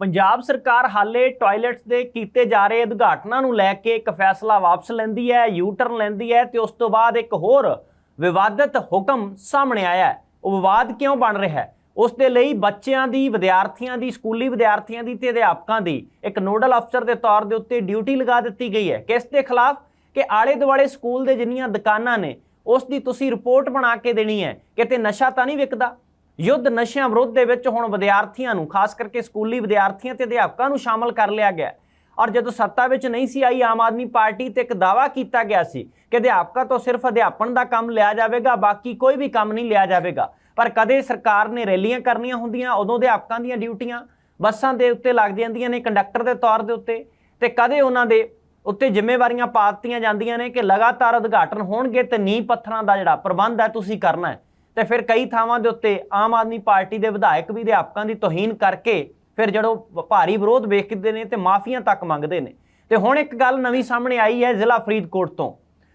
ਪੰਜਾਬ ਸਰਕਾਰ ਹਾਲੇ ਟਾਇਲਟਸ ਦੇ ਕੀਤੇ ਜਾ ਰਹੇ ਉਦਘਾਟਨਾਂ ਨੂੰ ਲੈ ਕੇ ਇੱਕ ਫੈਸਲਾ ਵਾਪਸ ਲੈਂਦੀ ਹੈ ਯੂ ਟਰਨ ਲੈਂਦੀ ਹੈ ਤੇ ਉਸ ਤੋਂ ਬਾਅਦ ਇੱਕ ਹੋਰ ਵਿਵਾਦਤ ਹੁਕਮ ਸਾਹਮਣੇ ਆਇਆ ਹੈ। ਉਹ ਵਿਵਾਦ ਕਿਉਂ ਬਣ ਰਿਹਾ ਹੈ? ਉਸ ਦੇ ਲਈ ਬੱਚਿਆਂ ਦੀ, ਵਿਦਿਆਰਥੀਆਂ ਦੀ, ਸਕੂਲੀ ਵਿਦਿਆਰਥੀਆਂ ਦੀ ਤੇ ਅਧਿਆਪਕਾਂ ਦੀ ਇੱਕ ਨੋਡਲ ਅਫਸਰ ਦੇ ਤੌਰ ਦੇ ਉੱਤੇ ਡਿਊਟੀ ਲਗਾ ਦਿੱਤੀ ਗਈ ਹੈ। ਕਿਸ ਦੇ ਖਿਲਾਫ? ਕਿ ਆਲੇ ਦੁਆਲੇ ਸਕੂਲ ਦੇ ਜਿੰਨੀਆਂ ਦੁਕਾਨਾਂ ਨੇ, ਉਸ ਦੀ ਤੁਸੀਂ ਰਿਪੋਰਟ ਬਣਾ ਕੇ ਦੇਣੀ ਹੈ। ਕਿਤੇ ਨਸ਼ਾ ਤਾਂ ਨਹੀਂ ਵਿਕਦਾ? ਯੁੱਧ ਨਸ਼ਿਆਂ ਵਿਰੁੱਧ ਦੇ ਵਿੱਚ ਹੁਣ ਵਿਦਿਆਰਥੀਆਂ ਨੂੰ, ਖਾਸ ਕਰਕੇ ਸਕੂਲੀ ਵਿਦਿਆਰਥੀਆਂ ਤੇ ਅਧਿਆਪਕਾਂ ਨੂੰ ਸ਼ਾਮਲ ਕਰ ਲਿਆ ਗਿਆ। ਔਰ ਜਦੋਂ ਸੱਤਾ ਵਿੱਚ ਨਹੀਂ ਸੀ ਆਈ, ਆਮ ਆਦਮੀ ਪਾਰਟੀ ਤੇ ਇੱਕ ਦਾਵਾ ਕੀਤਾ ਗਿਆ ਸੀ ਕਿ ਅਧਿਆਪਕਾਂ ਤੋਂ ਸਿਰਫ ਅਧਿਆਪਨ ਦਾ ਕੰਮ ਲਿਆ ਜਾਵੇਗਾ, ਬਾਕੀ ਕੋਈ ਵੀ ਕੰਮ ਨਹੀਂ ਲਿਆ ਜਾਵੇਗਾ। ਪਰ ਕਦੇ ਸਰਕਾਰ ਨੇ ਰੈਲੀਆਂ ਕਰਨੀਆਂ ਹੁੰਦੀਆਂ, ਉਦੋਂ ਅਧਿਆਪਕਾਂ ਦੀਆਂ ਡਿਊਟੀਆਂ ਬੱਸਾਂ ਦੇ ਉੱਤੇ ਲੱਗ ਜਾਂਦੀਆਂ ਨੇ, ਕੰਡਕਟਰ ਦੇ ਤੌਰ ਦੇ ਉੱਤੇ, ਤੇ ਕਦੇ ਉਹਨਾਂ ਦੇ ਉੱਤੇ ਜ਼ਿੰਮੇਵਾਰੀਆਂ ਪਾ ਦਿੱਤੀਆਂ ਜਾਂਦੀਆਂ ਨੇ ਕਿ ਲਗਾਤਾਰ ਉਦਘਾਟਨ ਹੋਣਗੇ ਤੇ ਨੀਂਹ ਪੱਥਰਾਂ ਦਾ ਜਿਹੜਾ ਪ੍ਰਬੰਧ ਹੈ ਤੁਸੀਂ ਕਰਨਾ ਹੈ। ਤੇ ਫਿਰ ਕਈ ਥਾਵਾਂ ਦੇ ਉੱਤੇ ਆਮ ਆਦਮੀ ਪਾਰਟੀ ਦੇ ਵਿਧਾਇਕ ਵੀ, ਅਧਿਆਪਕਾਂ ਦੀ ਤੋਹੀਨ ਕਰਕੇ ਫਿਰ ਜਦੋਂ ਭਾਰੀ ਵਿਰੋਧ ਵੇਖਦੇ ਨੇ ਤੇ ਮਾਫੀਆਂ ਤੱਕ ਮੰਗਦੇ ਨੇ। ਤੇ ਹੁਣ ਇੱਕ ਗੱਲ ਨਵੀਂ ਸਾਹਮਣੇ ਆਈ ਹੈ ਜ਼ਿਲ੍ਹਾ ਫਰੀਦਕੋਟ ਤੋਂ।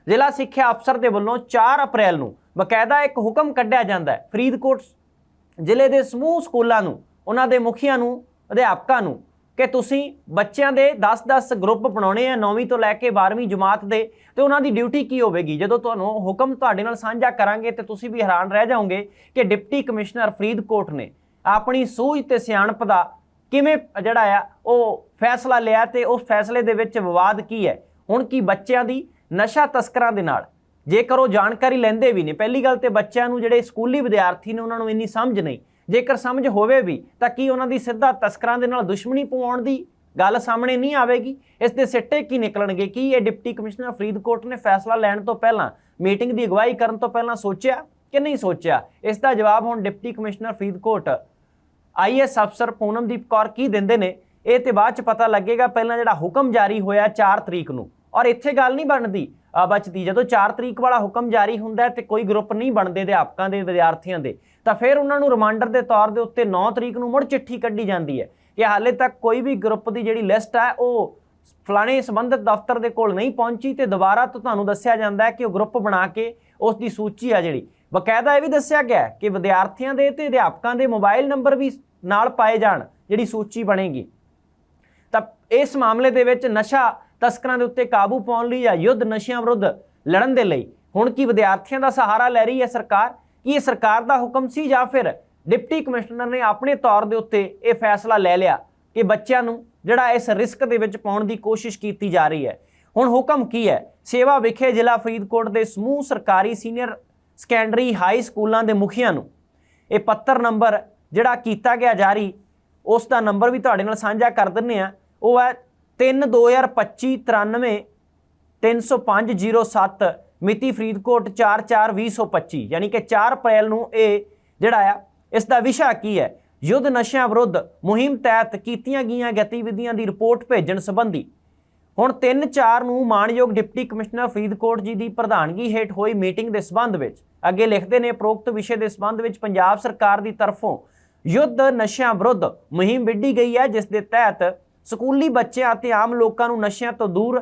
ਜ਼ਿਲ੍ਹਾ ਸਿੱਖਿਆ ਅਫਸਰ ਦੇ ਵੱਲੋਂ 4 ਅਪ੍ਰੈਲ ਨੂੰ ਬਕਾਇਦਾ ਇੱਕ ਹੁਕਮ ਕੱਢਿਆ ਜਾਂਦਾ ਹੈ। ਫਰੀਦਕੋਟ ਜ਼ਿਲ੍ਹੇ ਦੇ ਸਮੂਹ ਸਕੂਲਾਂ ਨੂੰ, ਉਹਨਾਂ ਦੇ ਮੁਖੀਆਂ ਨੂੰ, ਅਧਿਆਪਕਾਂ ਨੂੰ ਕਿ ਤੁਸੀਂ ਬੱਚਿਆਂ ਦੇ 10-10 ਗਰੁੱਪ ਬਣਾਉਣੇ ਆ 9ਵੀਂ ਤੋਂ ਲੈ ਕੇ 12ਵੀਂ ਜਮਾਤ ਦੇ, ਤੇ ਉਹਨਾਂ ਦੀ ਡਿਊਟੀ ਕੀ ਹੋਵੇਗੀ? ਜਦੋਂ ਤੁਹਾਨੂੰ ਹੁਕਮ ਤੁਹਾਡੇ ਨਾਲ ਸਾਂਝਾ ਕਰਾਂਗੇ, ਤੇ ਤੁਸੀਂ ਵੀ ਹੈਰਾਨ ਰਹਿ ਜਾਓਗੇ ਕਿ ਡਿਪਟੀ ਕਮਿਸ਼ਨਰ ਫਰੀਦਕੋਟ ਨੇ ਆਪਣੀ ਸੂਝ ਤੇ ਸਿਆਣਪ ਦਾ ਕਿਵੇਂ ਜਿਹੜਾ ਆ, ਉਹ ਫੈਸਲਾ ਲਿਆ ਤੇ ਉਸ ਫੈਸਲੇ ਦੇ ਵਿੱਚ ਵਿਵਾਦ ਕੀ ਹੈ? ਹੁਣ ਕੀ ਬੱਚਿਆਂ ਦੀ ਨਸ਼ਾ ਤਸਕਰਾਂ ਦੇ ਨਾਲ? ਜੇਕਰ ਉਹ ਜਾਣਕਾਰੀ ਲੈਂਦੇ ਵੀ ਨੇ, ਪਹਿਲੀ ਗੱਲ ਤੇ ਬੱਚਿਆਂ ਨੂੰ ਜਿਹੜੇ ਸਕੂਲੀ ਵਿਦਿਆਰਥੀ ਨੇ, ਉਹਨਾਂ ਨੂੰ ਇੰਨੀ ਸਮਝ ਨਹੀਂ। ਜੇਕਰ ਸਮਝ ਹੋਵੇ ਵੀ, ਤਾਂ ਕੀ ਉਹਨਾਂ ਦੀ ਸਿੱਧਾ ਤਸਕਰਾਂ ਦੇ ਨਾਲ ਦੁਸ਼ਮਣੀ ਪਵਾਉਣ ਦੀ ਗੱਲ ਸਾਹਮਣੇ ਨਹੀਂ ਆਵੇਗੀ? ਇਸ ਦੇ ਸਿੱਟੇ ਕੀ ਨਿਕਲਣਗੇ? ਕੀ ਇਹ ਡਿਪਟੀ ਕਮਿਸ਼ਨਰ ਫਰੀਦਕੋਟ ਨੇ ਫੈਸਲਾ ਲੈਣ ਤੋਂ ਪਹਿਲਾਂ, ਮੀਟਿੰਗ ਦੀ ਅਗਵਾਈ ਕਰਨ ਤੋਂ ਪਹਿਲਾਂ ਸੋਚਿਆ ਕਿ ਨਹੀਂ ਸੋਚਿਆ? ਇਸ ਦਾ ਜਵਾਬ ਹੁਣ ਡਿਪਟੀ ਕਮਿਸ਼ਨਰ ਫਰੀਦਕੋਟ ਆਈਐਸ ਅਫਸਰ ਪੂਨਮਦੀਪ ਕੌਰ ਕੀ ਦਿੰਦੇ ਨੇ? ਇਹ ਤੇ ਬਾਅਦ ਚ ਪਤਾ ਲੱਗੇਗਾ, ਪਹਿਲਾਂ ਜਿਹੜਾ ਹੁਕਮ ਜਾਰੀ ਹੋਇਆ 4 ਤਰੀਕ ਨੂੰ। ਔਰ ਇੱਥੇ ਗੱਲ ਨਹੀਂ ਬਣਦੀ ਬਚਦੀ। ਜਦੋਂ 4 ਤਰੀਕ ਵਾਲਾ ਹੁਕਮ ਜਾਰੀ ਹੁੰਦਾ ਹੈ ਤੇ ਕੋਈ ਗਰੁੱਪ ਨਹੀਂ ਬਣਦੇ ਅਧਿਆਪਕਾਂ ਦੇ, ਵਿਦਿਆਰਥੀਆਂ ਦੇ, ਤਾਂ ਫਿਰ ਉਹਨਾਂ ਨੂੰ ਰਿਮਾਂਡਰ ਦੇ ਤੌਰ ਦੇ ਉੱਤੇ 9 ਤਰੀਕ ਨੂੰ ਮੁੜ ਚਿੱਠੀ ਕੱਢੀ ਜਾਂਦੀ ਹੈ ਕਿ ਹਾਲੇ ਤੱਕ ਕੋਈ ਵੀ ਗਰੁੱਪ ਦੀ ਜਿਹੜੀ ਲਿਸਟ ਹੈ ਉਹ ਫਲਾਣੇ ਸੰਬੰਧਿਤ ਦਫ਼ਤਰ ਦੇ ਕੋਲ ਨਹੀਂ ਪਹੁੰਚੀ ਤੇ ਦੁਬਾਰਾ ਤੋਂ ਤੁਹਾਨੂੰ ਦੱਸਿਆ ਜਾਂਦਾ ਹੈ ਕਿ ਉਹ ਗਰੁੱਪ ਬਣਾ ਕੇ ਉਸ ਦੀ ਸੂਚੀ ਆ ਜਿਹੜੀ। ਬਕਾਇਦਾ ਇਹ ਵੀ ਦੱਸਿਆ ਗਿਆ ਕਿ ਵਿਦਿਆਰਥੀਆਂ ਦੇ ਤੇ ਅਧਿਆਪਕਾਂ ਦੇ ਮੋਬਾਈਲ ਨੰਬਰ ਵੀ ਨਾਲ ਪਾਏ ਜਾਣ, ਜਿਹੜੀ ਸੂਚੀ ਬਣੇਗੀ। ਤਾਂ ਇਸ ਮਾਮਲੇ ਦੇ ਵਿੱਚ ਨਸ਼ਾ ਤਸਕਰਾਂ ਦੇ ਉੱਤੇ ਕਾਬੂ ਪਾਉਣ ਲਈ ਜਾਂ ਯੁੱਧ ਨਸ਼ਿਆਂ ਵਿਰੁੱਧ ਲੜਨ ਦੇ ਲਈ। ਹੁਣ ਕੀ ਵਿਦਿਆਰਥੀਆਂ ਦਾ ਸਹਾਰਾ ਲੈ ਰਹੀ ਹੈ ਸਰਕਾਰ? ਕੀ ਇਹ ਸਰਕਾਰ ਦਾ ਹੁਕਮ ਸੀ ਜਾਂ ਫਿਰ ਡਿਪਟੀ ਕਮਿਸ਼ਨਰ ਨੇ ਆਪਣੇ ਤੌਰ ਦੇ ਉੱਤੇ ਇਹ ਫੈਸਲਾ ਲੈ ਲਿਆ ਕਿ ਬੱਚਿਆਂ ਨੂੰ ਜਿਹੜਾ ਇਸ ਰਿਸਕ ਦੇ ਵਿੱਚ ਪਾਉਣ ਦੀ ਕੋਸ਼ਿਸ਼ ਕੀਤੀ ਜਾ ਰਹੀ ਹੈ? ਹੁਣ ਹੁਕਮ ਕੀ ਹੈ? ਸੇਵਾ ਵਿਖੇ ਜ਼ਿਲ੍ਹਾ ਫਰੀਦਕੋਟ ਦੇ ਸਮੂਹ ਸਰਕਾਰੀ ਸੀਨੀਅਰ ਸੈਕੰਡਰੀ ਹਾਈ ਸਕੂਲਾਂ ਦੇ ਮੁਖੀਆਂ ਨੂੰ ਇਹ ਪੱਤਰ ਨੰਬਰ ਜਿਹੜਾ ਕੀਤਾ ਗਿਆ ਜਾਰੀ, ਉਸ ਦਾ ਨੰਬਰ ਵੀ ਤੁਹਾਡੇ ਨਾਲ ਸਾਂਝਾ ਕਰ ਦਿੰਨੇ ਆ ਉਹ ਹੈ 3 2025 93 30507 ਮਿਤੀ ਫਰੀਦਕੋਟ 442025 ਯਾਨੀ ਕਿ 4 ਅਪ੍ਰੈਲ ਨੂੰ ਇਹ ਜਿਹੜਾ ਆ, ਇਸ ਦਾ ਵਿਸ਼ਾ ਕੀ ਹੈ? ਯੁੱਧ ਨਸ਼ਿਆਂ ਵਿਰੁੱਧ ਮੁਹਿੰਮ ਤਹਿਤ ਕੀਤੀਆਂ ਗਈਆਂ ਗਤੀਵਿਧੀਆਂ ਦੀ ਰਿਪੋਰਟ ਭੇਜਣ ਸੰਬੰਧੀ ਹੁਣ 3-4 ਨੂੰ ਮਾਨਯੋਗ ਡਿਪਟੀ ਕਮਿਸ਼ਨਰ ਫਰੀਦਕੋਟ ਜੀ ਦੀ ਪ੍ਰਧਾਨਗੀ ਹੇਠ ਹੋਈ ਮੀਟਿੰਗ ਦੇ ਸਬੰਧ ਵਿੱਚ। ਅੱਗੇ ਲਿਖਦੇ ਨੇ, ਪ੍ਰੋਕਤ ਵਿਸ਼ੇ ਦੇ ਸਬੰਧ ਵਿੱਚ ਪੰਜਾਬ ਸਰਕਾਰ ਦੀ ਤਰਫੋਂ ਯੁੱਧ ਨਸ਼ਿਆਂ ਵਿਰੁੱਧ ਮੁਹਿੰਮ ਵਿੱਢੀ ਗਈ ਹੈ, ਜਿਸ ਦੇ ਤਹਿਤ ਸਕੂਲੀ ਬੱਚਿਆਂ ਅਤੇ ਆਮ ਲੋਕਾਂ ਨੂੰ ਨਸ਼ਿਆਂ ਤੋਂ ਦੂਰ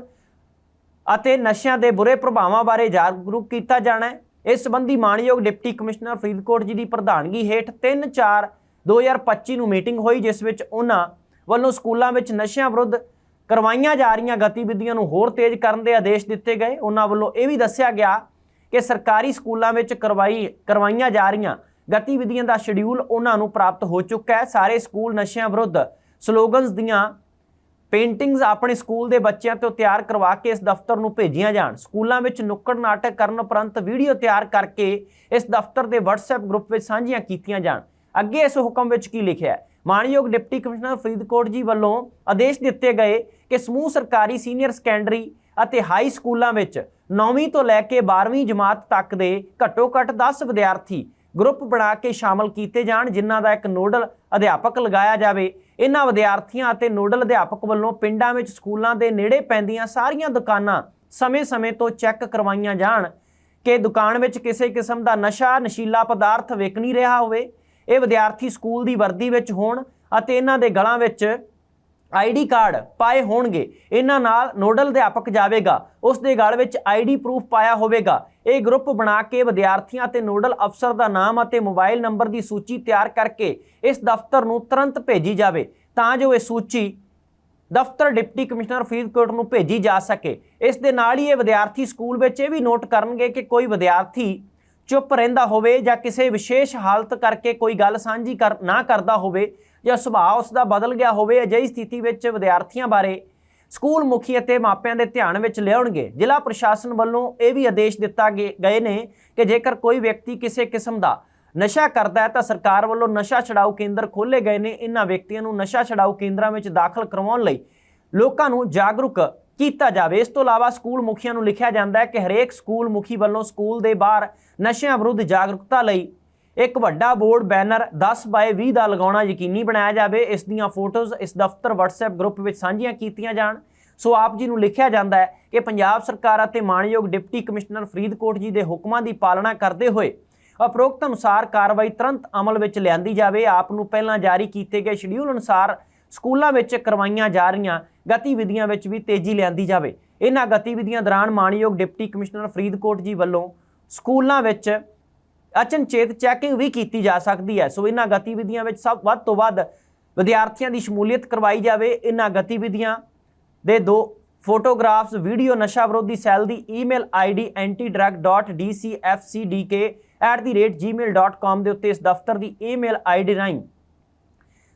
ਅਤੇ ਨਸ਼ਿਆਂ ਦੇ ਬੁਰੇ ਪ੍ਰਭਾਵਾਂ ਬਾਰੇ ਜਾਗਰੂਕ ਕੀਤਾ ਜਾਣਾ ਹੈ। ਇਸ ਸੰਬੰਧੀ ਮਾਨਯੋਗ ਡਿਪਟੀ ਕਮਿਸ਼ਨਰ ਫਰੀਦਕੋਟ ਜੀ ਦੀ ਪ੍ਰਧਾਨਗੀ ਹੇਠ 3-4 2025 ਨੂੰ ਮੀਟਿੰਗ ਹੋਈ, ਜਿਸ ਵਿੱਚ ਉਹਨਾਂ ਵੱਲੋਂ ਸਕੂਲਾਂ ਵਿੱਚ ਨਸ਼ਿਆਂ ਵਿਰੁੱਧ ਕਰਵਾਈਆਂ ਜਾ ਰਹੀਆਂ ਗਤੀਵਿਧੀਆਂ ਨੂੰ ਹੋਰ ਤੇਜ਼ ਕਰਨ ਦੇ ਆਦੇਸ਼ ਦਿੱਤੇ ਗਏ। ਉਹਨਾਂ ਵੱਲੋਂ ਇਹ ਵੀ ਦੱਸਿਆ ਗਿਆ ਕਿ ਸਰਕਾਰੀ ਸਕੂਲਾਂ ਵਿੱਚ ਕਰਵਾਈ, ਕਰਵਾਈਆਂ ਜਾ ਰਹੀਆਂ ਗਤੀਵਿਧੀਆਂ ਦਾ ਸ਼ਡਿਊਲ ਉਹਨਾਂ ਨੂੰ ਪ੍ਰਾਪਤ ਹੋ ਚੁੱਕਾ ਹੈ। ਸਾਰੇ ਸਕੂਲ ਨਸ਼ਿਆਂ ਵਿਰੁੱਧ ਸਲੋਗਨਸ ਦੀਆਂ ਪੇਂਟਿੰਗਸ ਆਪਣੇ ਸਕੂਲ ਦੇ ਬੱਚਿਆਂ ਤੋਂ ਤਿਆਰ ਕਰਵਾ ਕੇ ਇਸ ਦਫ਼ਤਰ ਨੂੰ ਭੇਜੀਆਂ ਜਾਣ। ਸਕੂਲਾਂ ਵਿੱਚ ਨੁੱਕੜ ਨਾਟਕ ਕਰਨ ਉਪਰੰਤ ਵੀਡੀਓ ਤਿਆਰ ਕਰਕੇ ਇਸ ਦਫ਼ਤਰ ਦੇ WhatsApp ਗਰੁੱਪ ਵਿੱਚ ਸਾਂਝੀਆਂ ਕੀਤੀਆਂ ਜਾਣ। ਅੱਗੇ ਇਸ ਹੁਕਮ ਵਿੱਚ ਕੀ ਲਿਖਿਆ ਹੈ? ਮਾਨਯੋਗ ਡਿਪਟੀ ਕਮਿਸ਼ਨਰ ਫਰੀਦਕੋਟ ਜੀ ਵੱਲੋਂ ਆਦੇਸ਼ ਦਿੱਤੇ ਗਏ ਕਿ ਸਮੂਹ ਸਰਕਾਰੀ ਸੀਨੀਅਰ ਸੈਕੰਡਰੀ ਅਤੇ ਹਾਈ ਸਕੂਲਾਂ ਵਿੱਚ 9ਵੀਂ ਤੋਂ ਲੈ ਕੇ 12ਵੀਂ ਜਮਾਤ ਤੱਕ ਦੇ ਘੱਟੋ-ਘੱਟ 10 ਵਿਦਿਆਰਥੀ ਗਰੁੱਪ ਬਣਾ ਕੇ ਸ਼ਾਮਲ ਕੀਤੇ ਜਾਣ, ਜਿਨ੍ਹਾਂ ਦਾ ਇੱਕ ਨੋਡਲ ਅਧਿਆਪਕ ਲਗਾਇਆ ਜਾਵੇ। ਇਹਨਾਂ ਵਿਦਿਆਰਥੀਆਂ ਅਤੇ ਨੋਡਲ ਅਧਿਆਪਕ ਵੱਲੋਂ ਪਿੰਡਾਂ ਵਿੱਚ ਸਕੂਲਾਂ ਦੇ ਨੇੜੇ ਪੈਂਦੀਆਂ ਸਾਰੀਆਂ ਦੁਕਾਨਾਂ ਸਮੇਂ-ਸਮੇਂ ਤੋਂ ਚੈੱਕ ਕਰਵਾਈਆਂ ਜਾਣ। ਕਿ ਦੁਕਾਨ ਵਿੱਚ ਕਿਸੇ ਕਿਸਮ ਦਾ ਨਸ਼ਾ, ਨਸ਼ੀਲਾ ਪਦਾਰਥ ਵਿਕ ਨਹੀਂ ਰਿਹਾ ਹੋਵੇ, ਇਹ ਵਿਦਿਆਰਥੀ ਸਕੂਲ ਦੀ ਵਰਦੀ ਵਿੱਚ ਹੋਣ ਅਤੇ ਇਹਨਾਂ ਦੇ ਗਲਾਂ ਵਿੱਚ ਆਈਡੀ ਕਾਰਡ ਪਾਏ ਹੋਣਗੇ। ਇਹਨਾਂ ਨਾਲ ਨੋਡਲ ਅਧਿਆਪਕ ਜਾਵੇਗਾ। ਉਸ ਦੇ ਗਲ ਵਿੱਚ ਆਈਡੀ ਪ੍ਰੂਫ ਪਾਇਆ ਹੋਵੇਗਾ। ਇਹ ਗਰੁੱਪ ਬਣਾ ਕੇ ਵਿਦਿਆਰਥੀਆਂ ਤੇ ਨੋਡਲ ਅਫਸਰ ਦਾ ਨਾਮ ਅਤੇ ਮੋਬਾਈਲ ਨੰਬਰ ਦੀ ਸੂਚੀ ਤਿਆਰ ਕਰਕੇ ਇਸ ਦਫ਼ਤਰ ਨੂੰ ਤੁਰੰਤ ਭੇਜੀ ਜਾਵੇ, ਤਾਂ ਜੋ ਇਹ ਸੂਚੀ ਦਫ਼ਤਰ ਡਿਪਟੀ ਕਮਿਸ਼ਨਰ ਫਰੀਦਕੋਟ ਨੂੰ ਭੇਜੀ ਜਾ ਸਕੇ। ਇਸ ਦੇ ਨਾਲ ਹੀ ਇਹ ਵਿਦਿਆਰਥੀ ਸਕੂਲ ਵਿੱਚ ਇਹ ਵੀ ਨੋਟ ਕਰਨਗੇ ਕਿ ਕੋਈ ਵਿਦਿਆਰਥੀ ਚੁੱਪ ਰਹਿੰਦਾ ਹੋਵੇ ਜਾਂ ਕਿਸੇ ਵਿਸ਼ੇਸ਼ ਹਾਲਤ ਕਰਕੇ ਕੋਈ ਗੱਲ ਸਾਂਝੀ ਕਰ ਨਾ ਕਰਦਾ ਹੋਵੇ ਜਾਂ ਸੁਭਾਅ ਉਸ ਦਾ ਬਦਲ ਗਿਆ ਹੋਵੇ, ਅਜਿਹੀ ਸਥਿਤੀ ਵਿੱਚ ਵਿਦਿਆਰਥੀਆਂ ਬਾਰੇ ਸਕੂਲ ਮੁਖੀ ਅਤੇ ਮਾਪਿਆਂ ਦੇ ਧਿਆਨ ਵਿੱਚ ਲਿਆਉਣਗੇ। ਜ਼ਿਲ੍ਹਾ ਪ੍ਰਸ਼ਾਸਨ ਵੱਲੋਂ ਇਹ ਵੀ ਆਦੇਸ਼ ਦਿੱਤਾ ਗੇ- ਗਏ ਨੇ ਕਿ ਜੇਕਰ ਕੋਈ ਵਿਅਕਤੀ ਕਿਸੇ ਕਿਸਮ ਦਾ ਨਸ਼ਾ ਕਰਦਾ ਹੈ ਤਾਂ ਸਰਕਾਰ ਵੱਲੋਂ ਨਸ਼ਾ ਛਡਾਊ ਕੇਂਦਰ ਖੋਲ੍ਹੇ ਗਏ ਨੇ। ਇਹਨਾਂ ਵਿਅਕਤੀਆਂ ਨੂੰ ਨਸ਼ਾ ਛਡਾਊ ਕੇਂਦਰਾਂ ਵਿੱਚ ਦਾਖਲ ਕਰਵਾਉਣ ਲਈ ਲੋਕਾਂ ਨੂੰ ਜਾਗਰੂਕ ਕੀਤਾ ਜਾਵੇ। ਇਸ ਤੋਂ ਇਲਾਵਾ ਸਕੂਲ ਮੁਖੀਆਂ ਨੂੰ ਲਿਖਿਆ ਜਾਂਦਾ ਹੈ ਕਿ ਹਰੇਕ ਸਕੂਲ ਮੁਖੀ ਵੱਲੋਂ ਸਕੂਲ ਦੇ ਬਾਹਰ ਨਸ਼ਿਆਂ ਵਿਰੁੱਧ ਜਾਗਰੂਕਤਾ ਲਈ ਇੱਕ ਵੱਡਾ ਬੋਰਡ, ਬੈਨਰ 10 ਬਾਏ 20 ਦਾ ਲਗਾਉਣਾ ਯਕੀਨੀ ਬਣਾਇਆ ਜਾਵੇ। ਇਸ ਦੀਆਂ ਫੋਟੋਜ਼ ਇਸ ਦਫ਼ਤਰ, WhatsApp ਗਰੁੱਪ ਵਿੱਚ ਸਾਂਝੀਆਂ ਕੀਤੀਆਂ ਜਾਣ। ਸੋ ਆਪ ਜੀ ਨੂੰ ਲਿਖਿਆ ਜਾਂਦਾ ਹੈ ਕਿ ਪੰਜਾਬ ਸਰਕਾਰ ਅਤੇ ਮਾਨਯੋਗ ਡਿਪਟੀ ਕਮਿਸ਼ਨਰ ਫਰੀਦਕੋਟ ਜੀ ਦੇ ਹੁਕਮਾਂ ਦੀ ਪਾਲਣਾ ਕਰਦੇ ਹੋਏ ਉਪਰੋਕਤ ਅਨੁਸਾਰ ਕਾਰਵਾਈ ਤੁਰੰਤ ਅਮਲ ਵਿੱਚ ਲਿਆਂਦੀ ਜਾਵੇ। ਆਪ ਨੂੰ ਪਹਿਲਾਂ ਜਾਰੀ ਕੀਤੇ ਗਏ ਸ਼ਡਿਊਲ ਅਨੁਸਾਰ ਸਕੂਲਾਂ ਵਿੱਚ ਕਰਵਾਈਆਂ ਜਾ ਰਹੀਆਂ ਗਤੀਵਿਧੀਆਂ ਵਿੱਚ ਵੀ ਤੇਜ਼ੀ ਲਿਆਂਦੀ ਜਾਵੇ। ਇਹਨਾਂ ਗਤੀਵਿਧੀਆਂ ਦੌਰਾਨ ਮਾਨਯੋਗ ਡਿਪਟੀ ਕਮਿਸ਼ਨਰ ਫਰੀਦਕੋਟ ਜੀ ਵੱਲੋਂ ਸਕੂਲਾਂ ਵਿੱਚ ਅਚਨਚੇਤ ਚੈਕਿੰਗ ਵੀ ਕੀਤੀ ਜਾ ਸਕਦੀ ਹੈ। ਸੋ ਇਹਨਾਂ ਗਤੀਵਿਧੀਆਂ ਵਿੱਚ ਸਭ ਵੱਧ ਤੋਂ ਵੱਧ ਵਿਦਿਆਰਥੀਆਂ ਦੀ ਸ਼ਮੂਲੀਅਤ ਕਰਵਾਈ ਜਾਵੇ। ਇਹਨਾਂ ਗਤੀਵਿਧੀਆਂ ਦੇ ਦੋ ਫੋਟੋਗ੍ਰਾਫਸ, ਵੀਡੀਓ ਨਸ਼ਾ ਵਿਰੋਧੀ ਸੈੱਲ ਦੀ ਈਮੇਲ ਆਈਡੀ antidrug.dcfcdk@gmail.com ਦੇ ਉੱਤੇ ਇਸ ਦਫ਼ਤਰ ਦੀ ਈਮੇਲ ਆਈਡੀ ਰਾਹੀਂ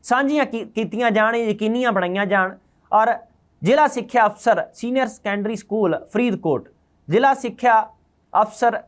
ਸਾਂਝੀਆਂ ਕੀਤੀਆਂ ਜਾਣ, ਯਕੀਨੀਆਂ ਬਣਾਈਆਂ ਜਾਣ। ਔਰ ਜ਼ਿਲ੍ਹਾ ਸਿੱਖਿਆ ਅਫਸਰ ਸੀਨੀਅਰ ਸੈਕੰਡਰੀ ਸਕੂਲ ਫਰੀਦਕੋਟ। ਜ਼ਿਲ੍ਹਾ ਸਿੱਖਿਆ ਅਫਸਰ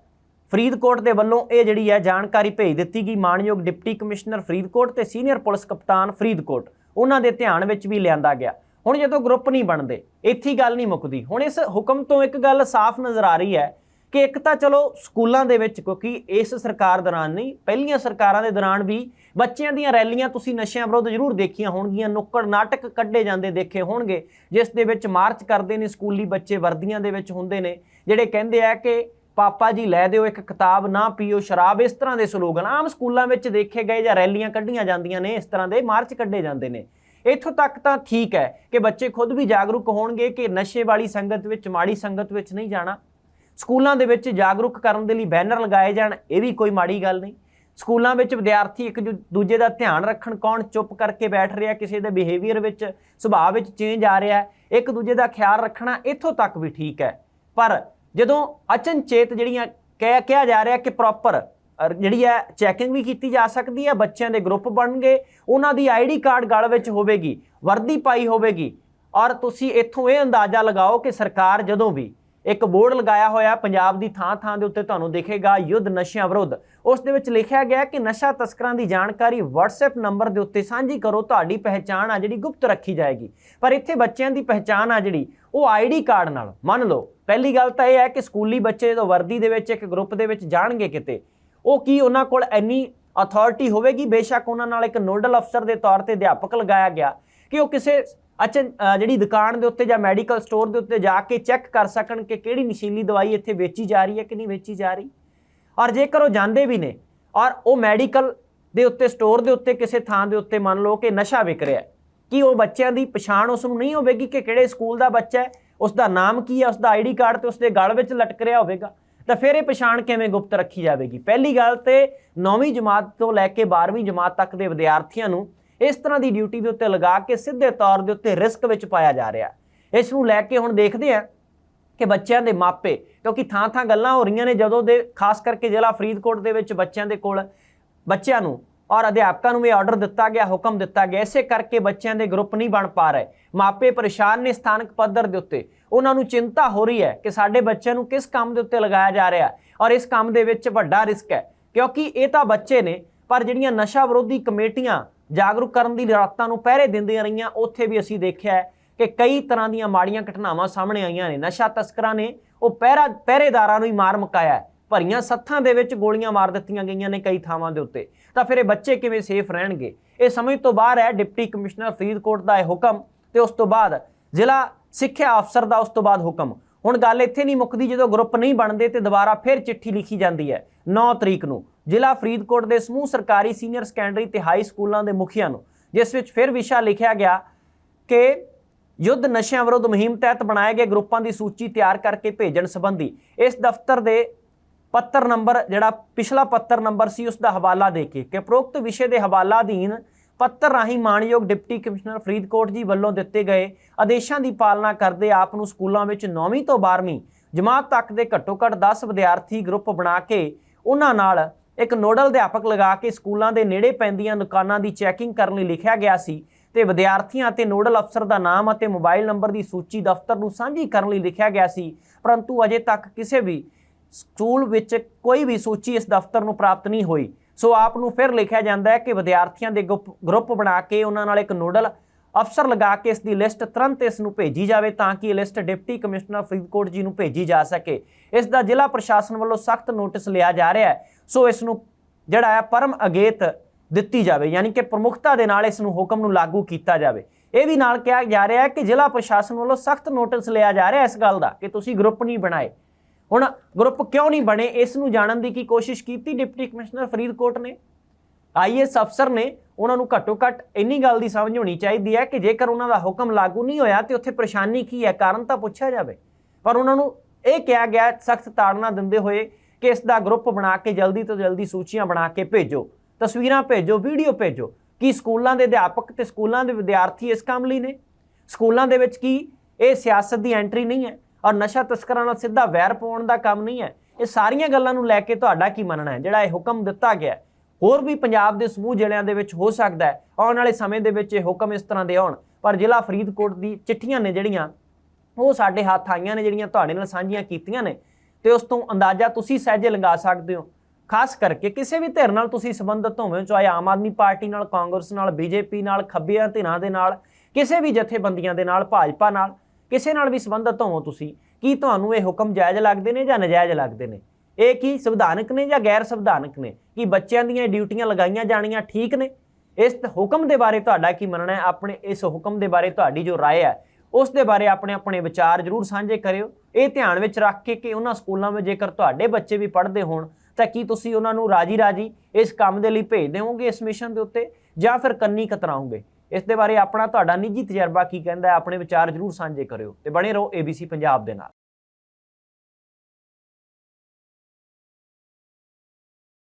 ਫਰੀਦਕੋਟ ਦੇ ਵੱਲੋਂ ਇਹ ਜਿਹੜੀ ਹੈ ਜਾਣਕਾਰੀ ਭੇਜ ਦਿੱਤੀ ਗਈ ਮਾਨਯੋਗ ਡਿਪਟੀ ਕਮਿਸ਼ਨਰ ਫਰੀਦਕੋਟ ਤੇ ਸੀਨੀਅਰ ਪੁਲਿਸ ਕਪਤਾਨ ਫਰੀਦਕੋਟ। ਉਹਨਾਂ ਦੇ ਧਿਆਨ ਵਿੱਚ ਵੀ ਲਿਆਂਦਾ ਗਿਆ। ਹੁਣ ਜਦੋਂ ਗਰੁੱਪ ਨਹੀਂ ਬਣਦੇ, ਇੱਥੇ ਗੱਲ ਨਹੀਂ ਮੁੱਕਦੀ। ਹੁਣ ਇਸ ਹੁਕਮ ਤੋਂ ਇੱਕ ਗੱਲ ਸਾਫ਼ ਨਜ਼ਰ ਆ ਰਹੀ ਹੈ ਕਿ ਇੱਕ ਤਾਂ ਚਲੋ ਸਕੂਲਾਂ ਦੇ ਵਿੱਚ, ਕਿਉਂਕਿ ਇਸ ਸਰਕਾਰ ਦੌਰਾਨ ਨਹੀਂ, ਪਹਿਲੀਆਂ ਸਰਕਾਰਾਂ ਦੇ ਦੌਰਾਨ ਵੀ ਬੱਚਿਆਂ ਦੀਆਂ ਰੈਲੀਆਂ ਤੁਸੀਂ ਨਸ਼ਿਆਂ ਵਿਰੁੱਧ ਜ਼ਰੂਰ ਦੇਖੀਆਂ ਹੋਣਗੀਆਂ, ਨੁੱਕੜ ਨਾਟਕ ਕੱਢੇ ਜਾਂਦੇ ਦੇਖੇ ਹੋਣਗੇ, ਜਿਸ ਦੇ ਵਿੱਚ ਮਾਰਚ ਕਰਦੇ ਨੇ ਸਕੂਲੀ ਬੱਚੇ, ਵਰਦੀਆਂ ਦੇ ਵਿੱਚ ਹੁੰਦੇ ਨੇ, ਜਿਹੜੇ ਕਹਿੰਦੇ ਆ ਕਿ ਪਾਪਾ ਜੀ ਲੈ ਦਿਓ ਇੱਕ ਕਿਤਾਬ, ਨਾ ਪੀਓ ਸ਼ਰਾਬ, ਇਸ ਤਰ੍ਹਾਂ ਦੇ ਸਲੋਗਨ ਆਮ ਸਕੂਲਾਂ ਵਿੱਚ ਦੇਖੇ ਗਏ ਜਾਂ ਰੈਲੀਆਂ ਕੱਢੀਆਂ ਜਾਂਦੀਆਂ ਨੇ, ਇਸ ਤਰ੍ਹਾਂ ਦੇ ਮਾਰਚ ਕੱਢੇ ਜਾਂਦੇ ਨੇ। ਇੱਥੋਂ ਤੱਕ ਤਾਂ ਠੀਕ ਹੈ ਕਿ ਬੱਚੇ ਖੁਦ ਵੀ ਜਾਗਰੂਕ ਹੋਣਗੇ ਕਿ ਨਸ਼ੇ ਵਾਲੀ ਸੰਗਤ ਵਿੱਚ, ਮਾੜੀ ਸੰਗਤ ਵਿੱਚ ਨਹੀਂ ਜਾਣਾ। ਸਕੂਲਾਂ ਦੇ ਵਿੱਚ ਜਾਗਰੂਕ ਕਰਨ ਦੇ ਲਈ ਬੈਨਰ ਲਗਾਏ ਜਾਣ, ਇਹ ਵੀ ਕੋਈ ਮਾੜੀ ਗੱਲ ਨਹੀਂ। ਸਕੂਲਾਂ ਵਿੱਚ ਵਿਦਿਆਰਥੀ ਇੱਕ ਦੂ- ਦੂਜੇ ਦਾ ਧਿਆਨ ਰੱਖਣ, ਕੌਣ ਚੁੱਪ ਕਰਕੇ ਬੈਠ ਰਿਹਾ, ਕਿਸੇ ਦੇ ਬਿਹੇਵੀਅਰ ਵਿੱਚ ਸੁਭਾਅ ਵਿੱਚ ਚੇਂਜ ਆ ਰਿਹਾ, ਇੱਕ ਦੂਜੇ ਦਾ ਖਿਆਲ ਰੱਖਣਾ ਇੱਥੋਂ ਤੱਕ ਵੀ ਠੀਕ ਹੈ। ਪਰ ਜਦੋਂ ਅਚਨਚੇਤ ਜਿਹੜੀਆਂ ਕਹਿ, ਕਿਹਾ ਜਾ ਰਿਹਾ ਕਿ ਪ੍ਰੋਪਰ ਜਿਹੜੀ ਹੈ ਚੈਕਿੰਗ ਵੀ ਕੀਤੀ ਜਾ ਸਕਦੀ ਹੈ, ਬੱਚਿਆਂ ਦੇ ਗਰੁੱਪ ਬਣਨਗੇ, ਉਹਨਾਂ ਦੀ ਆਈਡੀ ਕਾਰਡ ਗਲ ਵਿੱਚ ਹੋਵੇਗੀ, ਵਰਦੀ ਪਾਈ ਹੋਵੇਗੀ, ਔਰ ਤੁਸੀਂ ਇੱਥੋਂ ਇਹ ਅੰਦਾਜ਼ਾ ਲਗਾਓ ਕਿ ਸਰਕਾਰ ਜਦੋਂ ਵੀ ਇੱਕ ਬੋਰਡ ਲਗਾਇਆ ਹੋਇਆ ਪੰਜਾਬ ਦੀ ਥਾਂ ਥਾਂ ਦੇ ਉੱਤੇ ਤੁਹਾਨੂੰ ਦਿਖੇਗਾ ਯੁੱਧ ਨਸ਼ਿਆਂ ਵਿਰੁੱਧ। ਉਸ ਦੇ ਵਿੱਚ ਲਿਖਿਆ ਗਿਆ ਕਿ ਨਸ਼ਾ ਤਸਕਰਾਂ ਦੀ ਜਾਣਕਾਰੀ WhatsApp ਨੰਬਰ ਦੇ ਉੱਤੇ ਸਾਂਝੀ ਕਰੋ, ਤੁਹਾਡੀ ਪਹਿਚਾਣ ਆ ਜਿਹੜੀ ਗੁਪਤ ਰੱਖੀ ਜਾਏਗੀ। ਪਰ ਇੱਥੇ ਬੱਚਿਆਂ ਦੀ ਪਹਿਚਾਣ ਆ ਜਿਹੜੀ, ਉਹ ਆਈਡੀ ਕਾਰਡ ਨਾਲ। ਮੰਨ ਲਓ, ਪਹਿਲੀ ਗੱਲ ਤਾਂ ਇਹ ਹੈ ਕਿ ਸਕੂਲੀ ਬੱਚੇ ਜਦੋਂ ਵਰਦੀ ਦੇ ਵਿੱਚ, ਇੱਕ ਗਰੁੱਪ ਦੇ ਵਿੱਚ ਜਾਣਗੇ ਕਿਤੇ। ਉਹ ਕੀ ਉਹਨਾਂ ਕੋਲ ਇੰਨੀ ਅਥਾਰਟੀ ਹੋਵੇਗੀ? ਬੇਸ਼ੱਕ ਉਹਨਾਂ ਨਾਲ ਇੱਕ ਨੋਡਲ ਅਫਸਰ ਦੇ ਤੌਰ ਤੇ ਅਧਿਆਪਕ ਲਗਾਇਆ ਗਿਆ ਕਿ ਉਹ ਕਿਸੇ ਅਚਨ ਜਿਹੜੀ ਦੁਕਾਨ ਦੇ ਉੱਤੇ ਜਾਂ ਮੈਡੀਕਲ ਸਟੋਰ ਦੇ ਉੱਤੇ ਜਾ ਕੇ ਚੈੱਕ ਕਰ ਸਕਣ ਕਿ ਕਿਹੜੀ ਨਸ਼ੀਲੀ ਦਵਾਈ ਇੱਥੇ ਵੇਚੀ ਜਾ ਰਹੀ ਹੈ ਕਿ ਨਹੀਂ ਵੇਚੀ ਜਾ ਰਹੀ। ਔਰ ਜੇਕਰ ਉਹ ਜਾਂਦੇ ਵੀ ਨੇ ਔਰ ਉਹ ਮੈਡੀਕਲ ਦੇ ਉੱਤੇ ਸਟੋਰ ਦੇ ਉੱਤੇ, ਕਿਸੇ ਥਾਂ ਦੇ ਉੱਤੇ ਮੰਨ ਲਓ ਕਿ ਨਸ਼ਾ ਵਿਕ ਰਿਹਾ ਹੈ, ਕੀ ਉਹ ਬੱਚਿਆਂ ਦੀ ਪਛਾਣ ਉਸ ਨੂੰ ਨਹੀਂ ਹੋਵੇਗੀ ਕਿ ਕਿਹੜੇ ਸਕੂਲ ਦਾ ਬੱਚਾ ਹੈ, ਉਸ ਦਾ ਨਾਮ ਕੀ ਹੈ, ਉਸ ਦਾ ਆਈਡੀ ਕਾਰਡ ਤੇ ਉਸ ਦੇ ਗਲ ਵਿੱਚ ਲਟਕ ਰਿਹਾ ਹੋਵੇਗਾ, ਤਾਂ ਫਿਰ ਇਹ ਪਛਾਣ ਕਿਵੇਂ ਗੁਪਤ ਰੱਖੀ ਜਾਵੇਗੀ? ਪਹਿਲੀ ਗੱਲ ਤੇ 9ਵੀਂ ਜਮਾਤ ਤੋਂ ਲੈ ਕੇ 12ਵੀਂ ਜਮਾਤ ਤੱਕ ਦੇ ਵਿਦਿਆਰਥੀਆਂ ਨੂੰ ਇਸ ਤਰ੍ਹਾਂ ਦੀ ਡਿਊਟੀ ਦੇ ਉੱਤੇ ਲਗਾ ਕੇ ਸਿੱਧੇ ਤੌਰ ਦੇ ਉੱਤੇ ਰਿਸਕ ਵਿੱਚ ਪਾਇਆ ਜਾ ਰਿਹਾ। ਇਸ ਨੂੰ ਲੈ ਕੇ ਹੁਣ ਦੇਖਦੇ ਹਾਂ ਕਿ ਬੱਚਿਆਂ ਦੇ ਮਾਪੇ, ਕਿਉਂਕਿ ਥਾਂ ਥਾਂ ਗੱਲਾਂ ਹੋ ਰਹੀਆਂ ਨੇ ਜਦੋਂ ਦੇ, ਖਾਸ ਕਰਕੇ ਜ਼ਿਲ੍ਹਾ ਫਰੀਦਕੋਟ ਦੇ ਵਿੱਚ ਬੱਚਿਆਂ ਦੇ ਕੋਲ, ਬੱਚਿਆਂ ਨੂੰ ਔਰ ਅਧਿਆਪਕਾਂ ਨੂੰ ਇਹ ਆਰਡਰ ਦਿੱਤਾ ਗਿਆ, ਹੁਕਮ ਦਿੱਤਾ ਗਿਆ। ਇਸੇ ਕਰਕੇ ਬੱਚਿਆਂ ਦੇ ਗਰੁੱਪ ਨਹੀਂ ਬਣ ਪਾ ਰਹੇ। ਮਾਪੇ ਪਰੇਸ਼ਾਨ ਨੇ ਸਥਾਨਕ ਪੱਧਰ ਦੇ ਉੱਤੇ। ਉਹਨਾਂ ਨੂੰ ਚਿੰਤਾ ਹੋ ਰਹੀ ਹੈ ਕਿ ਸਾਡੇ ਬੱਚਿਆਂ ਨੂੰ ਕਿਸ ਕੰਮ ਦੇ ਉੱਤੇ ਲਗਾਇਆ ਜਾ ਰਿਹਾ ਔਰ ਇਸ ਕੰਮ ਦੇ ਵਿੱਚ ਵੱਡਾ ਰਿਸਕ ਹੈ। ਕਿਉਂਕਿ ਇਹ ਤਾਂ ਬੱਚੇ ਨੇ, ਪਰ ਜਿਹੜੀਆਂ ਨਸ਼ਾ ਵਿਰੋਧੀ ਕਮੇਟੀਆਂ ਜਾਗਰੂਕ ਕਰਨ ਦੀ ਰਾਤਾਂ ਨੂੰ ਪਹਿਰੇ ਦਿੰਦੀਆਂ ਰਹੀਆਂ, ਉੱਥੇ ਵੀ ਅਸੀਂ ਦੇਖਿਆ ਕਿ ਕਈ ਤਰ੍ਹਾਂ ਦੀਆਂ ਮਾੜੀਆਂ ਘਟਨਾਵਾਂ ਸਾਹਮਣੇ ਆਈਆਂ ਨੇ। ਨਸ਼ਾ ਤਸਕਰਾਂ ਨੇ ਉਹ ਪਹਿਰਾ, ਪਹਿਰੇਦਾਰਾਂ ਨੂੰ ਹੀ ਮਾਰ ਮੁਕਾਇਆ ਭਰੀਆਂ ਸੱਥਾਂ ਦੇ ਵਿੱਚ ਗੋਲੀਆਂ ਮਾਰ ਦਿੱਤੀਆਂ ਗਈਆਂ ਨੇ ਕਈ ਥਾਵਾਂ ਦੇ ਉੱਤੇ। ਤਾਂ ਫਿਰ ਇਹ ਬੱਚੇ ਕਿਵੇਂ ਸੇਫ ਰਹਿਣਗੇ? ਇਹ ਸਮਝ ਤੋਂ ਬਾਹਰ ਹੈ, ਡਿਪਟੀ ਕਮਿਸ਼ਨਰ ਫਰੀਦਕੋਟ ਦਾ ਇਹ ਹੁਕਮ ਤੇ ਉਸ ਤੋਂ ਬਾਅਦ ਜ਼ਿਲ੍ਹਾ ਸਿੱਖਿਆ ਅਫਸਰ ਦਾ ਉਸ ਤੋਂ ਬਾਅਦ ਹੁਕਮ। ਹੁਣ ਗੱਲ ਇੱਥੇ ਨਹੀਂ ਮੁੱਕਦੀ ਜਦੋਂ ਗਰੁੱਪ ਨਹੀਂ ਬਣਦੇ ਤੇ ਦੁਬਾਰਾ ਫਿਰ ਚਿੱਠੀ ਲਿਖੀ ਜਾਂਦੀ ਹੈ 9 ਤਰੀਕ ਨੂੰ। ਜ਼ਿਲ੍ਹਾ ਫਰੀਦਕੋਟ ਦੇ ਸਮੂਹ ਸਰਕਾਰੀ ਸੀਨੀਅਰ ਸੈਕੰਡਰੀ ਤੇ ਹਾਈ ਸਕੂਲਾਂ ਦੇ ਮੁਖੀਆਂ ਨੂੰ, ਜਿਸ ਵਿੱਚ ਫਿਰ ਵਿਸ਼ਾ ਲਿਖਿਆ ਗਿਆ ਕਿ ਯੁੱਧ ਨਸ਼ਿਆਂ ਵਿਰੁੱਧ ਮੁਹਿੰਮ ਤਹਿਤ ਬਣਾਏ ਗਏ ਗਰੁੱਪਾਂ ਦੀ ਸੂਚੀ ਤਿਆਰ ਕਰਕੇ ਭੇਜਣ ਸੰਬੰਧੀ ਇਸ ਦਫ਼ਤਰ ਦੇ ਪੱਤਰ ਨੰਬਰ, ਜਿਹੜਾ ਪਿਛਲਾ ਪੱਤਰ ਨੰਬਰ ਸੀ, ਉਸ ਦਾ ਹਵਾਲਾ ਦੇ ਕੇ ਕਿ ਉਪਰੋਕਤ ਵਿਸ਼ੇ ਦੇ ਹਵਾਲਾ ਅਧੀਨ ਪੱਤਰ ਰਾਹੀਂ ਮਾਣਯੋਗ ਡਿਪਟੀ ਕਮਿਸ਼ਨਰ ਫਰੀਦਕੋਟ ਜੀ ਵੱਲੋਂ ਦਿੱਤੇ ਗਏ ਆਦੇਸ਼ਾਂ ਦੀ ਪਾਲਣਾ ਕਰਦੇ ਆਪ ਨੂੰ ਸਕੂਲਾਂ ਵਿੱਚ 9ਵੀਂ ਤੋਂ 12ਵੀਂ ਜਮਾਤ ਤੱਕ ਦੇ ਘੱਟੋ-ਘੱਟ 10 ਵਿਦਿਆਰਥੀ ਗਰੁੱਪ ਬਣਾ ਕੇ ਉਹਨਾਂ ਨਾਲ ਇੱਕ ਨੋਡਲ ਅਧਿਆਪਕ ਲਗਾ ਕੇ ਸਕੂਲਾਂ ਦੇ ਨੇੜੇ ਪੈਂਦੀਆਂ ਦੁਕਾਨਾਂ ਦੀ ਚੈਕਿੰਗ ਕਰਨ ਲਈ ਲਿਖਿਆ ਗਿਆ ਸੀ ਤੇ ਵਿਦਿਆਰਥੀਆਂ ਅਤੇ ਨੋਡਲ ਅਫਸਰ ਦਾ ਨਾਮ ਅਤੇ ਮੋਬਾਈਲ ਨੰਬਰ ਦੀ ਸੂਚੀ ਦਫ਼ਤਰ ਨੂੰ ਸਾਂਝੀ ਕਰਨ ਲਈ ਲਿਖਿਆ ਗਿਆ ਸੀ, ਪਰੰਤੂ ਅਜੇ ਤੱਕ ਕਿਸੇ ਵੀ ਸਕੂਲ ਵਿੱਚ ਕੋਈ ਵੀ ਸੂਚੀ ਇਸ ਦਫ਼ਤਰ ਨੂੰ ਪ੍ਰਾਪਤ ਨਹੀਂ ਹੋਈ। ਸੋ ਆਪ ਨੂੰ ਫਿਰ ਲਿਖਿਆ ਜਾਂਦਾ ਹੈ ਕਿ ਵਿਦਿਆਰਥੀਆਂ ਦੇ ਗੁੱਪ- ਗਰੁੱਪ ਬਣਾ ਕੇ ਉਹਨਾਂ ਨਾਲ ਇੱਕ ਨੋਡਲ ਅਫਸਰ ਲਗਾ ਕੇ ਇਸ ਦੀ ਲਿਸਟ ਤੁਰੰਤ ਇਸ ਨੂੰ ਭੇਜੀ ਜਾਵੇ ਤਾਂ ਕਿ ਇਹ ਲਿਸਟ ਡਿਪਟੀ ਕਮਿਸ਼ਨਰ ਫਰੀਦਕੋਟ ਜੀ ਨੂੰ ਭੇਜੀ ਜਾ ਸਕੇ। ਇਸ ਦਾ ਜ਼ਿਲ੍ਹਾ ਪ੍ਰਸ਼ਾਸਨ ਵੱਲੋਂ ਸਖਤ ਨੋਟਿਸ ਲਿਆ ਜਾ ਰਿਹਾ ਹੈ। ਸੋ ਇਸ ਨੂੰ ਜਿਹੜਾ ਹੈ ਪਰਮ ਅਗੇਤ ਦਿੱਤੀ ਜਾਵੇ, ਯਾਨੀ ਕਿ ਪ੍ਰਮੁਖਤਾ ਦੇ ਨਾਲ ਇਸ ਨੂੰ ਹੁਕਮ ਨੂੰ ਲਾਗੂ ਕੀਤਾ ਜਾਵੇ। ਇਹ ਵੀ ਨਾਲ ਕਿਹਾ ਜਾ ਰਿਹਾ ਹੈ ਕਿ ਜ਼ਿਲ੍ਹਾ ਪ੍ਰਸ਼ਾਸਨ ਵੱਲੋਂ ਸਖਤ ਨੋਟਿਸ ਲਿਆ ਜਾ ਰਿਹਾ ਇਸ ਗੱਲ ਦਾ ਕਿ ਤੁਸੀਂ ਗਰੁੱਪ ਨਹੀਂ ਬਣਾਏ। ਹੁਣ ਗਰੁੱਪ ਕਿਉਂ ਨਹੀਂ ਬਣੇ? ਇਸ ਨੂੰ ਜਾਣਨ ਦੀ ਕੀ ਕੋਸ਼ਿਸ਼ ਕੀਤੀ ਡਿਪਟੀ ਕਮਿਸ਼ਨਰ ਫਰੀਦਕੋਟ ਨੇ? ਆਈਐਸ ਅਫਸਰ ਨੇ, ਉਹਨਾਂ ਨੂੰ ਘੱਟੋ ਘੱਟ ਇੰਨੀ ਗੱਲ ਦੀ ਸਮਝ ਹੋਣੀ ਚਾਹੀਦੀ ਹੈ ਕਿ ਜੇਕਰ ਉਹਨਾਂ ਦਾ ਹੁਕਮ ਲਾਗੂ ਨਹੀਂ ਹੋਇਆ ਤੇ ਉੱਥੇ ਪਰੇਸ਼ਾਨੀ ਕੀ ਹੈ? ਕਾਰਨ ਤਾਂ ਪੁੱਛਿਆ ਜਾਵੇ। ਪਰ ਉਹਨਾਂ ਨੂੰ ਇਹ ਕਿਹਾ ਗਿਆ, ਸਖਤ ਤਾੜਨਾ ਦਿੰਦੇ ਹੋਏ ਕਿ ਇਸ ਦਾ ਗਰੁੱਪ ਬਣਾ ਕੇ ਜਲਦੀ ਤੋਂ ਜਲਦੀ ਸੂਚੀਆਂ ਬਣਾ ਕੇ ਭੇਜੋ। ਤਸਵੀਰਾਂ ਭੇਜੋ, ਵੀਡੀਓ ਭੇਜੋ। ਕੀ ਸਕੂਲਾਂ ਦੇ ਅਧਿਆਪਕ ਤੇ ਸਕੂਲਾਂ ਦੇ ਵਿਦਿਆਰਥੀ ਇਸ ਕੰਮ ਲਈ ਨੇ? ਸਕੂਲਾਂ ਦੇ ਵਿੱਚ ਕੀ ਇਹ ਸਿਆਸਤ ਦੀ ਐਂਟਰੀ ਨਹੀਂ ਹੈ? ਔਰ ਨਸ਼ਾ ਤਸਕਰਾਂ ਨਾਲ ਸਿੱਧਾ ਵੈਰ ਪਾਉਣ ਦਾ ਕੰਮ ਨਹੀਂ ਹੈ। ਇਹ ਸਾਰੀਆਂ ਗੱਲਾਂ ਨੂੰ ਲੈ ਕੇ ਤੁਹਾਡਾ ਕੀ ਮੰਨਣਾ ਹੈ? ਜਿਹੜਾ ਇਹ ਹੁਕਮ ਦਿੱਤਾ ਗਿਆ ਹੋਰ ਵੀ ਪੰਜਾਬ ਦੇ ਸਮੂਹ ਜ਼ਿਲ੍ਹਿਆਂ ਦੇ ਵਿੱਚ ਹੋ ਸਕਦਾ ਹੈ। ਆਉਣ ਵਾਲੇ ਸਮੇਂ ਦੇ ਵਿੱਚ ਇਹ ਹੁਕਮ ਇਸ ਤਰ੍ਹਾਂ ਦੇ ਆਉਣ। ਪਰ ਜ਼ਿਲ੍ਹਾ ਫਰੀਦਕੋਟ ਦੀ ਚਿੱਠੀਆਂ ਨੇ ਜਿਹੜੀਆਂ, ਉਹ ਸਾਡੇ ਹੱਥ ਆਈਆਂ ਨੇ, ਜਿਹੜੀਆਂ ਤੁਹਾਡੇ ਨਾਲ ਸਾਂਝੀਆਂ ਕੀਤੀਆਂ ਨੇ। ਤੇ ਉਸ ਤੋਂ ਅੰਦਾਜ਼ਾ ਤੁਸੀਂ ਸਹਿਜੇ ਲਗਾ ਸਕਦੇ ਹੋ। ਖਾਸ ਕਰਕੇ ਕਿਸੇ ਵੀ ਧਿਰ ਨਾਲ ਤੁਸੀਂ ਸੰਬੰਧਿਤ ਹੋਵੇਂ, ਚਾਹੇ ਆਮ ਆਦਮੀ ਪਾਰਟੀ ਨਾਲ, ਕਾਂਗਰਸ ਨਾਲ, ਬੀਜੇਪੀ ਨਾਲ, ਖੱਬੀਆਂ ਧਿਰਾਂ ਦੇ ਨਾਲ, ਕਿਸੇ ਵੀ ਜਥੇਬੰਦੀਆਂ ਦੇ ਨਾਲ, ਭਾਜਪਾ ਨਾਲ ਕਿਸੇ ਨਾਲ ਵੀ ਸੰਬੰਧਿਤ ਹੋਵੋ ਤੁਸੀਂ ਕੀ ਤੁਹਾਨੂੰ ਇਹ ਹੁਕਮ ਜਾਇਜ਼ ਲੱਗਦੇ ਨੇ ਜਾਂ ਨਜਾਇਜ਼ ਲੱਗਦੇ ਨੇ ਇਹ ਕੀ ਸੰਵਿਧਾਨਕ ਨੇ ਜਾਂ ਗੈਰ ਸੰਵਿਧਾਨਕ ਨੇ ਕੀ ਬੱਚਿਆਂ ਦੀਆਂ ਇਹ ਡਿਊਟੀਆਂ ਲਗਾਈਆਂ ਜਾਣੀਆਂ ਠੀਕ ਨੇ ਇਸ ਤ- ਹੁਕਮ ਦੇ ਬਾਰੇ ਤੁਹਾਡਾ ਕੀ ਮੰਨਣਾ ਹੈ ਆਪਣੇ ਇਸ ਹੁਕਮ ਦੇ ਬਾਰੇ ਤੁਹਾਡੀ ਜੋ رائے ਹੈ ਉਸ ਦੇ ਬਾਰੇ ਆਪਣੇ ਆਪਣੇ ਵਿਚਾਰ ਜ਼ਰੂਰ ਸਾਂਝੇ ਕਰਿਓ ਇਹ ਧਿਆਨ ਵਿੱਚ ਰੱਖ ਕੇ ਕਿ ਉਹਨਾਂ ਸਕੂਲਾਂ ਵਿੱਚ ਜੇਕਰ ਤੁਹਾਡੇ ਬੱਚੇ ਵੀ ਪੜ੍ਹਦੇ ਹੋਣ ਤਾਂ ਕੀ ਤੁਸੀਂ ਉਹਨਾਂ ਨੂੰ ਰਾਜੀ ਰਾਜੀ ਇਸ ਕੰਮ ਦੇ ਲਈ ਭੇਜ ਦੇਵੋਗੇ ਇਸ ਮਿਸ਼ਨ ਦੇ ਉੱਤੇ ਜਾਂ ਫਿਰ ਕੰਨੀ ਕਤਰਾਓਗੇ ਇਸ ਦੇ ਬਾਰੇ ਆਪਣਾ ਤੁਹਾਡਾ ਨਿੱਜੀ ਤਜਰਬਾ ਕੀ ਕਹਿੰਦਾ ਹੈ, ਆਪਣੇ ਵਿਚਾਰ ਜ਼ਰੂਰ ਸਾਂਝੇ ਕਰਿਓ ਤੇ ਬਣੇ ਰਹੋ ABC ਪੰਜਾਬ ਦੇ ਨਾਲ।